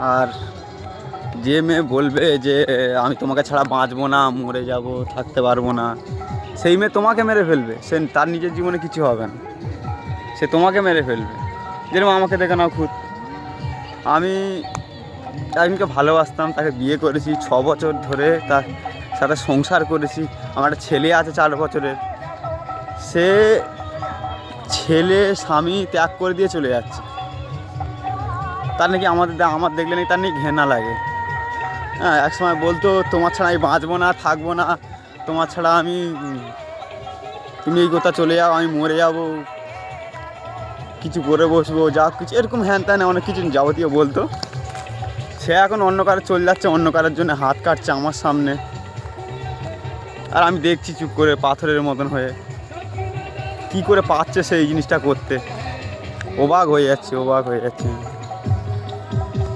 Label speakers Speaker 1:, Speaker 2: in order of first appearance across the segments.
Speaker 1: আর যে মেয়ে বলবে যে, আমি তোমাকে ছাড়া বাঁচবো না, মরে যাব, থাকতে পারব না। সেই মেয়ে তোমাকে মেরে ফেলবে। সে তার নিজের জীবনে কিছু হবে না। সে তোমাকে মেরে ফেলবে। যেরকম আমাকে দেখে নাও খুদ। আমি একজনকে ভালোবাসতাম, তাকে বিয়ে করেছি ছ বছর ধরে, তার সাথে সংসার করেছি। আমার একটা ছেলে আছে চার বছরের। সে ছেলে, স্বামী ত্যাগ করে দিয়ে চলে যাচ্ছে। তার নাকি আমাদের আমার দেখলে নাকি তার নাকি ঘেনা লাগে। হ্যাঁ এক সময় বলতো, তোমার ছাড়া আমি বাঁচবো না, থাকব না। তোমার ছাড়া আমি, তুমি এই কথা চলে যাও, আমি মরে যাব। কিছু করে বসবো, যা কিছু। এরকম হ্যান ত্যান অনেক কিছু যাবতীয় বলতো। সে এখন অন্য কারও চলে যাচ্ছে, অন্য কারোর জন্য হাত কাটছে আমার সামনে। আর আমি দেখছি চুপ করে পাথরের মতন হয়ে। কি করে পাচ্ছে সেই জিনিসটা করতে? অবাক হয়ে যাচ্ছে, অবাক হয়ে যাচ্ছে।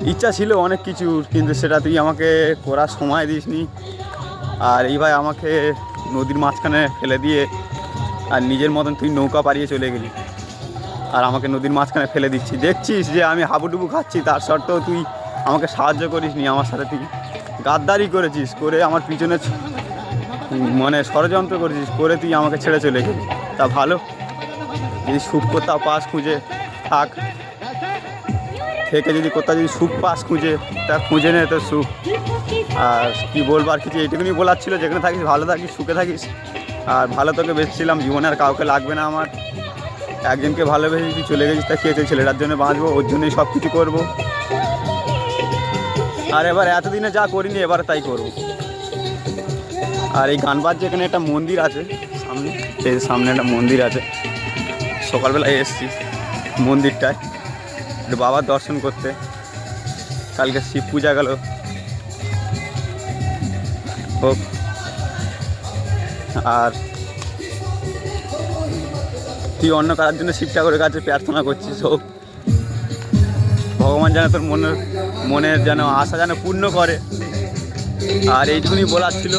Speaker 1: ইচ্ছা ছিল অনেক কিছুর কিন্তু সেটা তুই আমাকে করার সময় দিসনি। আর এই ভাই আমাকে নদীর মাঝখানে ফেলে দিয়ে আর নিজের মতন তুই নৌকা পাড়িয়ে চলে গেলি। আর আমাকে নদীর মাঝখানে ফেলে দিচ্ছি। দেখছিস যে আমি হাবুডুবু খাচ্ছি, তার সত্ত্বেও তুই আমাকে সাহায্য করিস নি আমার সাথে তুই গাদ্দারি করেছিস, করে আমার পিছনে মানে ষড়যন্ত্র করেছিস, করে তুই আমাকে ছেড়ে চলে গেলি। তা ভালো, যদি সুখ কোথাও পাস খুঁজে থাক। থেকে যদি কোথাও যদি সুখ পাস খুঁজে, তা খুঁজে নে তো সুখ। আর কী বলব আর কিছু? এইটুকুনি বলার ছিল, যেখানে থাকিস, ভালো থাকিস, সুখে থাকিস। আর ভালো তোকে বেঁচেছিলাম, জীবনে আর কাউকে লাগবে না আমার। একজনকে ভালোবেসে তুই চলে গেছিস, তা কী হয়েছে ছেলেটার জন্য বাঁচবো, ওর জন্যই সব কিছু করব। আর এবার এতদিনে যা করিনি, এবার তাই করব। আর এই গান বাজছে, এখানে একটা মন্দির আছে, সামনে, এই সামনে একটা মন্দির আছে। সকালবেলায় এসেছি মন্দিরটায়। বাবার দর্শন করতে। কালকে শিব পূজা গেল। হোক। আর তুই অন্য কারোর জন্য শিব ঠাকুরের কাছে প্রার্থনা করছিস, হোক। ভগবান যেন তোর মনের মনের যেন আশা যেন পূর্ণ করে। আর এইটুকুনি বলার ছিল।